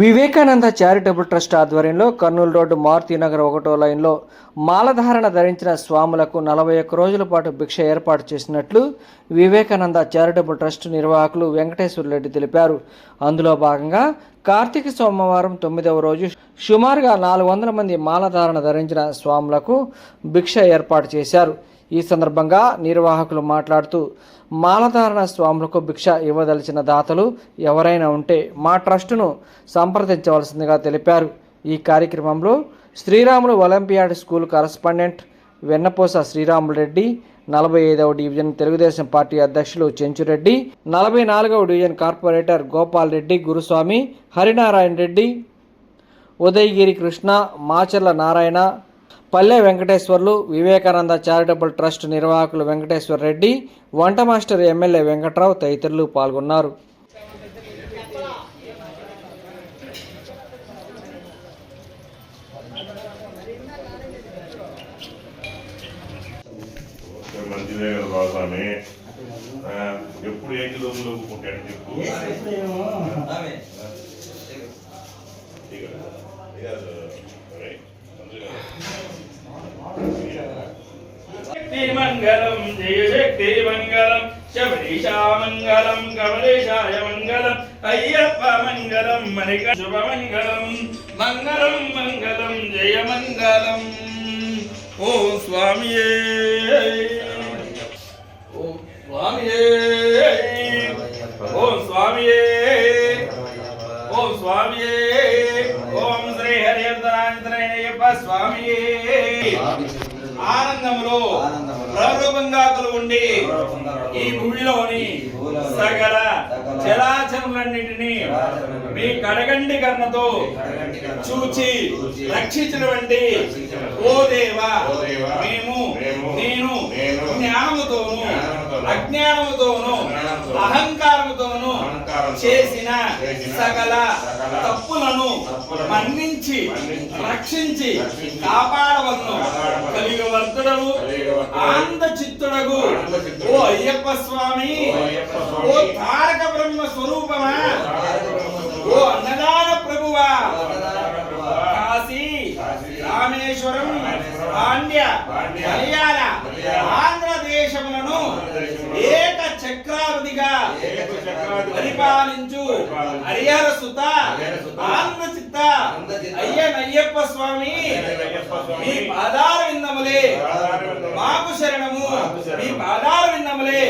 Vivekananda charitable trust ఆధ్వర్యంలో Kurnool road Maruthi Nagar ఒకటో లైన్లో మాలధారణ ధరించిన స్వాములకు నలభై ఒక్క రోజుల పాటు భిక్ష ఏర్పాటు చేసినట్లు వివేకానంద చారిటబుల్ ట్రస్ట్ నిర్వాహకులు వెంకటేశ్వర్ రెడ్డి తెలిపారు. అందులో భాగంగా కార్తీక సోమవారం తొమ్మిదవ రోజు సుమారుగా నాలుగు వందల మంది మాలధారణ ధరించిన స్వాములకు భిక్ష ఏర్పాటు చేశారు. ఈ సందర్భంగా నిర్వాహకులు మాట్లాడుతూ మాలధారణ స్వాములకు భిక్ష ఇవ్వదలిచిన దాతలు ఎవరైనా ఉంటే మా ట్రస్టును సంప్రదించవలసిందిగా తెలిపారు. ఈ కార్యక్రమంలో Sriramulu Olympiad school correspondent Vennapusa Sriramulu Reddy నలభై ఐదవ డివిజన్ తెలుగుదేశం పార్టీ అధ్యక్షులు చెంచురెడ్డి నలభై నాలుగవ division corporator Gopal Reddy Guruswamy Harinarayana Reddy Udayagiri Krishna Macherla Narayana Palle Venkateswarlu Vivekananda charitable trust నిర్వాహకులు వెంకటేశ్వర రెడ్డి వంట మాస్టర్ ఎమ్మెల్యే వెంకట్రావు తదితరులు పాల్గొన్నారు. మంచిదే కదా ఎప్పుడు ఏ కిలోమీటర్లు చెప్పు? ఇక, ఇక, అరే, అందుకే. శక్తి మంగళం జయ శక్తి మంగళం శబరీషా మంగళం కమలేశాయ మంగళం అయ్యప్ప మంగళం మణిక శుభ మంగళం మంగళం మంగళం జయ మంగళం ఓ స్వామియే ఓ స్వామియే ఓ స్వామియే ఓం స్వామియే ఓం శ్రీ హరిహరదనాయనయ్యప్ప స్వామియే ఆనందములో ప్రరూపంగా కలుగుండి ఈ భూమిలోని సకల జలాచరులన్నింటినీ మీ కడగండి కర్ణతో చూచి రక్షించినటువంటి ఓ దేవా మేము నేను జ్ఞానముతోను అజ్ఞానముతోను అహంకారముతోను చేసిన సకల తప్పులను మన్నించి రక్షించి కాపాడవలను. కలిగవర్తుడవు ఆనంద చిత్తుడగు ఓ అయ్యప్ప స్వామి ఓ తారక బ్రహ్మ స్వరూపమా? ఓ అన్నదాన ప్రభువా? కాశీ రామేశ్వరం పాండ్య మలయాళ ఆంధ్రదేశములను ఏక చక్రావధిగా పరిపాలించు. హరిహర సుత ఆనంద చిత్త అయ్యనయ్యప్ప స్వామి మీ పాదార విందములే మాకు శరణము. మీ పాదార విందములే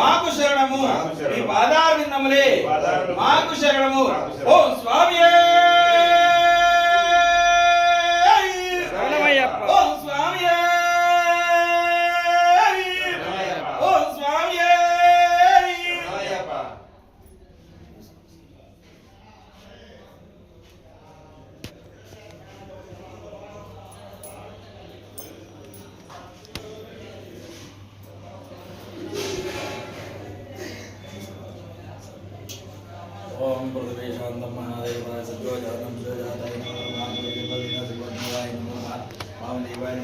మాకు శరణము. మీ పాదార విందములే మాకు శరణము. ఓ స్వామి ओम पृथ्वीशांत महादेवाय सद्योजातम सुजाताय वामदेवाय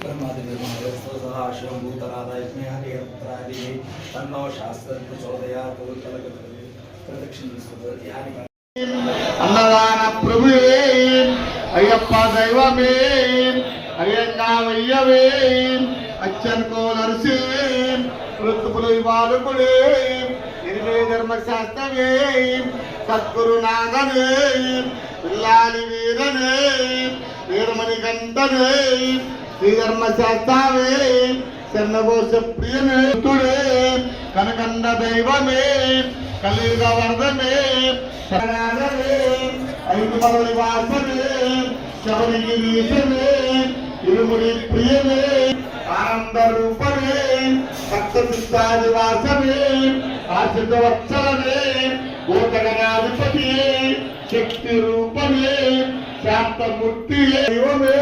ब्रह्मादिभूतनादायुत्रादि शास्त्र प्रचोदयात् अन्नदान प्रभुवे ஐயப்பா தெய்வமே ஐயங்கா வையவே அச்சன் கோல் அரிசி ಋತುಪುಲೈ ಬಾಲುಕುಲೇ ಇರುವೆ ಧರ್ಮಶಾಸ್ತ್ರವೇ ಸದ್ಗುರುನಾಥನೇ ಇಲ್ಲಾಲಿ ವೀರನೇ ವೀರಮಣಿ ಗಂಡನೇ ಶ್ರೀ ಧರ್ಮಶಾಸ್ತ್ರವೇ ಚೆನ್ನಘೋಷ ಪ್ರಿಯನೇ ತುಳೇ ಕನಕಂಡ ದೈವಮೇ ಕಲಿಯುಗ ವರ್ಧನೇ ಶರಣಾಧನೇ వీరమణి గంటనే వాసమే శబరిగిరీశమే ఇరుముడి ప్రియమే ఆనంద రూపమే భక్త చిత్తాది వాసమే ఆశ్రిత వత్సలమే భూతగణాధిపతి శక్తి రూపమే శాంతమూర్తి దైవమే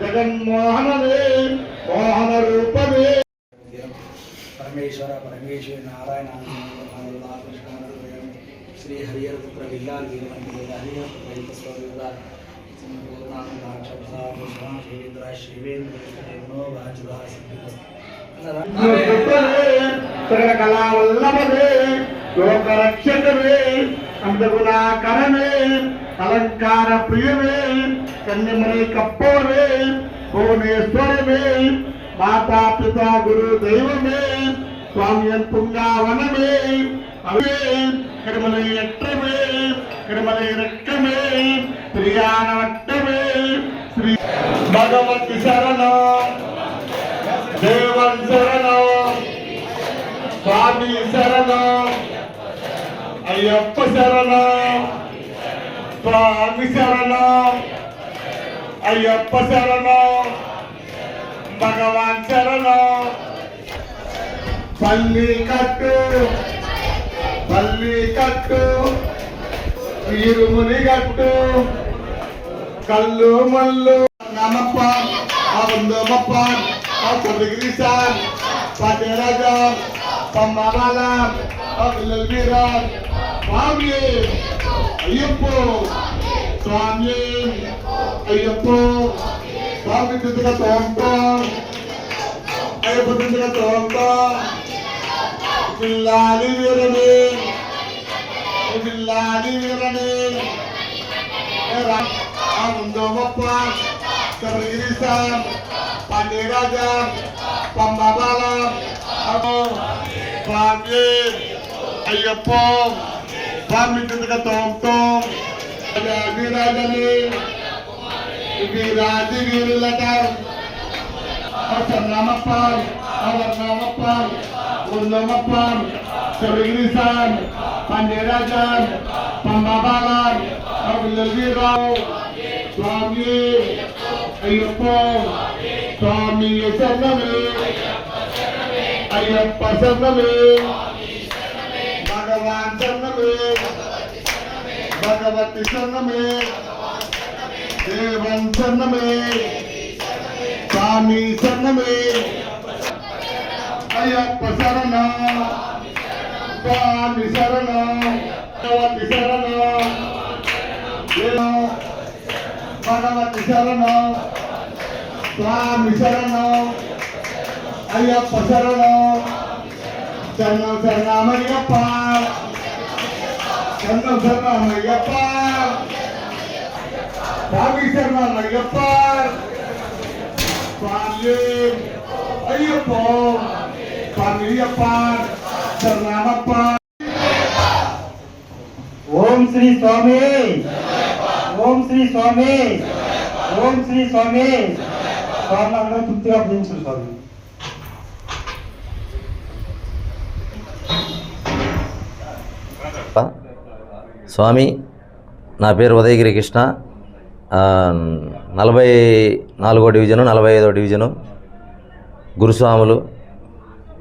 జగన్మోహనమే మోహన రూపమే పరమేశ్వర పరమేశ్వరి నారాయణ శ్రీ హరిహర పుత్ర విల్లాల్ వీరమంత్రి హరిహర పుత్ర స్వరూప సకల కళావల్లభమే లోకరక్షకమే అందగుణాకరమే అలంకార ప్రియమే కన్యమణి కప్పోవే భువనేశ్వరమే మాతా పిత గురు దైవమే స్వామియన్ పుంగావనమే అవే கிருமலை எட்டமிழ் கிருமலை இரட்டமிழ் பிரியான வட்டமிழ் ஸ்ரீ பகவதி சரணம் தேவன் சரணம் சுவாமி சரணம் ஐயப்ப சரணம் சுவாமி சரணம் ஐயப்ப சரணம் பகவான் சரணம். பள்ளி கட்டு పల్లి కట్టు వీరుముని కట్టు. కళ్ళు మల్లు నమప్ప అవందమప్ప అప్పుడు పటేరాజా పమ్మవాల అవిల్లల్ వీరాన్ స్వామి అయ్యప్పో. స్వామి అయ్యప్పో. స్వామి దిద్దుగా అయ్యప్ప దిద్దుగా వీరని. அழிவில்லாதி வீரனே. ராமந்தோமப்பான் சர் கிரிசான் பண்டிராஜன் பம்பபாலம். பாம்பே ஐயப்போ பாம்பிட்டுக்க தோம் தோம். வீராஜனே வீராஜி வீரலட்டான் அவர் அவர் நமப்பான் ஒரு நமப்பான் కబరిగిరిసా పండిరాజా పంబాబాల వీరావు స్వామి అయ్యప్ప స్వామి శరణమే అయ్యప్ప శరణమే భగవాన్ శరణమే భగవతి శరణమే దేవన్ శరణమే స్వామి శరణమే అయ్యప్ప శరణ స్వామి శరణ భగవతి శరణ భగవతి శరణ స్వామి శరణం అయ్యప్ప శరణం శరణం శరణమయ్యప్ప శరణం శరణమయ్యప్ప స్వామి శరణమయ్యప్ప స్వామి అయ్యప్ప స్వామి అయ్యప్ప శరణమప్ప ఓం శ్రీ స్వామి. ఓం శ్రీ స్వామి. ఓం శ్రీ స్వామి. స్వామి అందరూ తృప్తిగా పూజించారు స్వామి. స్వామి నా పేరు ఉదయగిరి కృష్ణ నలభై నాలుగో డివిజను నలభై ఐదో డివిజను. గురుస్వాములు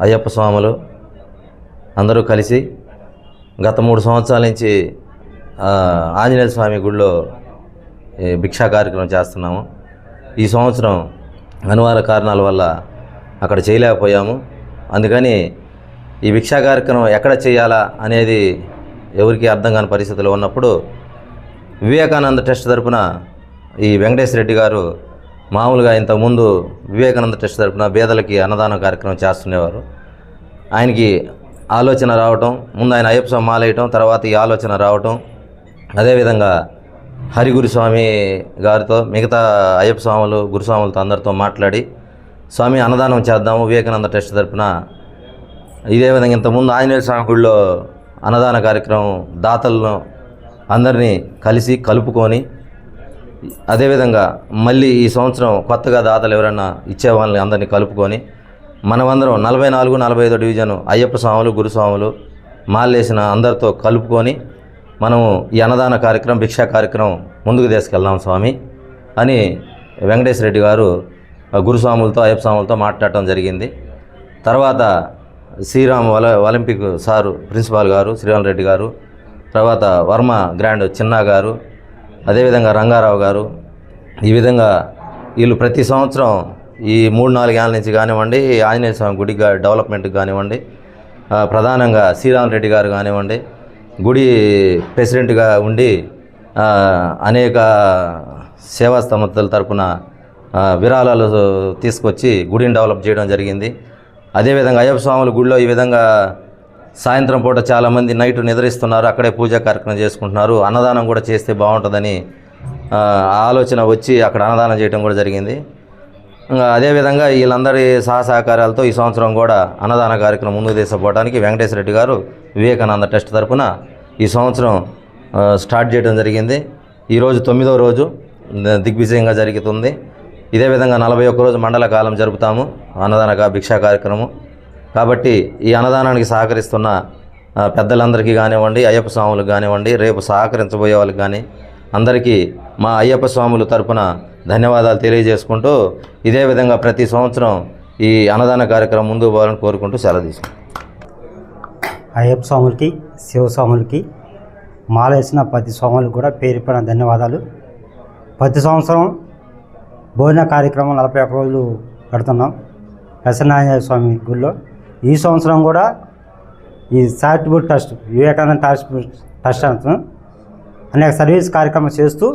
అయ్యప్ప స్వాములు అందరూ కలిసి గత మూడు సంవత్సరాల నుంచి ఆంజనేయ స్వామి గుడిలో భిక్షా కార్యక్రమం చేస్తున్నాము. ఈ సంవత్సరం అనివార్య కారణాల వల్ల అక్కడ చేయలేకపోయాము. అందుకని ఈ భిక్షా కార్యక్రమం ఎక్కడ చేయాలా అనేది ఎవరికి అర్థం కాని పరిస్థితిలో ఉన్నప్పుడు వివేకానంద ట్రస్ట్ తరపున ఈ వెంకటేశ్వర రెడ్డి గారు మామూలుగా ఇంతకుముందు వివేకానంద ట్రస్ట్ తరపున పేదలకి అన్నదానం కార్యక్రమం చేస్తుండేవారు. ఆయనకి ఆలోచన రావటం ముందు ఆయన అయ్యప్ప స్వామి మాలేయటం తర్వాత ఈ ఆలోచన రావటం. అదేవిధంగా హరిగురు స్వామి గారితో మిగతా అయ్యప్ప స్వాములు గురుస్వాములతో అందరితో మాట్లాడి స్వామి అన్నదానం చేద్దాము వివేకానంద ట్రస్ట్ తరపున. ఇదే విధంగా ఇంతకుముందు ఆంజనేయ స్వామి గుడిలో అన్నదాన కార్యక్రమం దాతలను అందరినీ కలిసి కలుపుకొని అదేవిధంగా మళ్ళీ ఈ సంవత్సరం కొత్తగా దాతలు ఎవరైనా ఇచ్చే వాళ్ళని అందరినీ కలుపుకొని మనమందరం నలభై నాలుగు నలభై ఐదో డివిజను అయ్యప్ప స్వాములు గురుస్వాములు మాలేసిన అందరితో కలుపుకొని మనము ఈ అన్నదాన కార్యక్రమం భిక్షా కార్యక్రమం ముందుకు తీసుకెళ్దాం స్వామి అని వెంకటేశ్వర రెడ్డి గారు గురుస్వాములతో అయ్యప్ప స్వాములతో మాట్లాడటం జరిగింది. తర్వాత శ్రీరామ్ ఒల ఒలింపిక్ సారు ప్రిన్సిపాల్ గారు శ్రీరామ్ రెడ్డి గారు తర్వాత వర్మ గ్రాండ్ చిన్నా గారు అదేవిధంగా రంగారావు గారు ఈ విధంగా వీళ్ళు ప్రతి సంవత్సరం ఈ మూడు నాలుగు ఏళ్ళ నుంచి కానివ్వండి ఆంజనేయ స్వామి గుడి డెవలప్మెంట్కి కానివ్వండి ప్రధానంగా శ్రీరామ్ రెడ్డి గారు కానివ్వండి గుడి ప్రెసిడెంట్గా ఉండి అనేక సేవా సంస్థల తరపున విరాళాలు తీసుకొచ్చి గుడిని డెవలప్ చేయడం జరిగింది. అదేవిధంగా అయ్యప్ప స్వాముల గుడిలో ఈ విధంగా సాయంత్రం పూట చాలామంది నైట్ నిద్రిస్తున్నారు అక్కడే పూజా కార్యక్రమం చేసుకుంటున్నారు అన్నదానం కూడా చేస్తే బాగుంటుందని ఆలోచన వచ్చి అక్కడ అన్నదానం చేయడం కూడా జరిగింది. అదేవిధంగా వీళ్ళందరి సహసహకారాలతో ఈ సంవత్సరం కూడా అన్నదాన కార్యక్రమం ముందుకు తీసుకుపోవడానికి వెంకటేశ్వర రెడ్డి గారు వివేకానంద ట్రస్ట్ తరఫున ఈ సంవత్సరం స్టార్ట్ చేయడం జరిగింది. ఈరోజు తొమ్మిదో రోజు దిగ్విజయంగా జరుగుతుంది. ఇదే విధంగా నలభై ఒక్క రోజు మండల కాలం జరుపుతాము అన్నదాన భిక్షా కార్యక్రమం. కాబట్టి ఈ అన్నదానానికి సహకరిస్తున్న పెద్దలందరికీ కానివ్వండి అయ్యప్ప స్వాములకు కానివ్వండి రేపు సహకరించబోయే వాళ్ళకి కానీ అందరికీ మా అయ్యప్ప స్వాముల తరపున ధన్యవాదాలు తెలియజేసుకుంటూ ఇదే విధంగా ప్రతి సంవత్సరం ఈ అన్నదాన కార్యక్రమం ముందుకు పోవాలని కోరుకుంటూ సెలవు తీసుకుంటాం అయ్యప్ప స్వాములకి శివస్వాములకి మాల వేసిన ప్రతి స్వాములకు కూడా పేరుపడిన ధన్యవాదాలు. ప్రతి సంవత్సరం భోజన కార్యక్రమం నలభై ఒక్క రోజులు పెడుతున్నాం ప్రసన్నారాయణ స్వామి గుడిలో. ఈ సంవత్సరం కూడా ఈ charitable trust Vivekananda trust trust అంటున్నాం. అనేక సర్వీస్ కార్యక్రమం చేస్తూ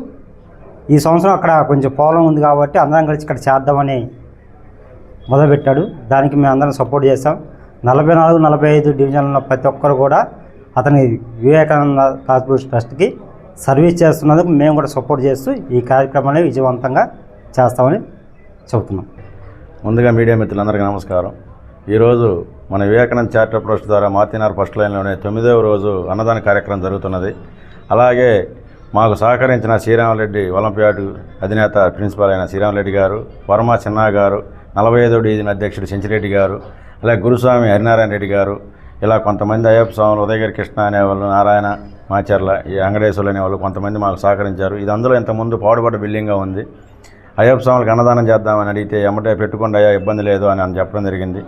ఈ సంవత్సరం అక్కడ కొంచెం పొలం ఉంది కాబట్టి అందరం కలిసి ఇక్కడ చేద్దామని మొదలుపెట్టాడు. దానికి మేము అందరం సపోర్ట్ చేస్తాం నలభై నాలుగు నలభై ఐదు డివిజన్లో ప్రతి ఒక్కరు కూడా అతని వివేకానంద కాస్పోర్ట్ ట్రస్ట్కి సర్వీస్ చేస్తున్నందుకు మేము కూడా సపోర్ట్ చేస్తూ ఈ కార్యక్రమాన్ని విజయవంతంగా చేస్తామని చెబుతున్నాం. ముందుగా మీడియా మిత్రులందరికీ నమస్కారం. ఈరోజు మన వివేకానంద చారిటబుల్ ట్రస్ట్ ద్వారా మార్తినార్ ఫస్ట్ లైన్లోనే తొమ్మిదవ రోజు అన్నదాన కార్యక్రమం జరుగుతున్నది. అలాగే మాకు సహకరించిన శ్రీరామరెడ్డి ఒలింపియాడ్ అధినేత ప్రిన్సిపాల్ అయిన శ్రీరామరెడ్డి గారు వర్మ చిన్నా గారు నలభై ఐదో డివిజన్ అధ్యక్షుడు చెంచిరెడ్డి గారు అలాగే గురుస్వామి హరినారాయణ రెడ్డి గారు ఇలా కొంతమంది అయ్యప్ప స్వాములు ఉదయగిరి కృష్ణ అనేవాళ్ళు నారాయణ మాచర్ల ఈ వెంకటేశ్వరులు అనేవాళ్ళు కొంతమంది మాకు సహకరించారు. ఇది అందులో ఇంతకుముందు పాడుపడ్డ బిల్డింగ్గా ఉంది. అయ్యప్ప స్వాములకు అన్నదానం చేద్దామని అడిగితే ఎమ్మటే పెట్టుకుండా అయ్యా ఇబ్బంది లేదు అని అని చెప్పడం జరిగింది.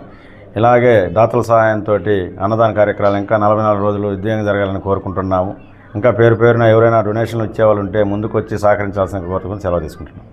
ఇలాగే దాతల సహాయంతో అన్నదాన కార్యక్రమాలు ఇంకా నలభై నాలుగు రోజులు ఉద్యోగం జరగాలని కోరుకుంటున్నాము. ఇంకా పేరు పేరున ఎవరైనా డొనేషన్లు ఇచ్చేవాళ్ళు ఉంటే ముందుకు వచ్చి సహకరించాల్సిన కోరుకుని సెలవు తీసుకుంటున్నాం.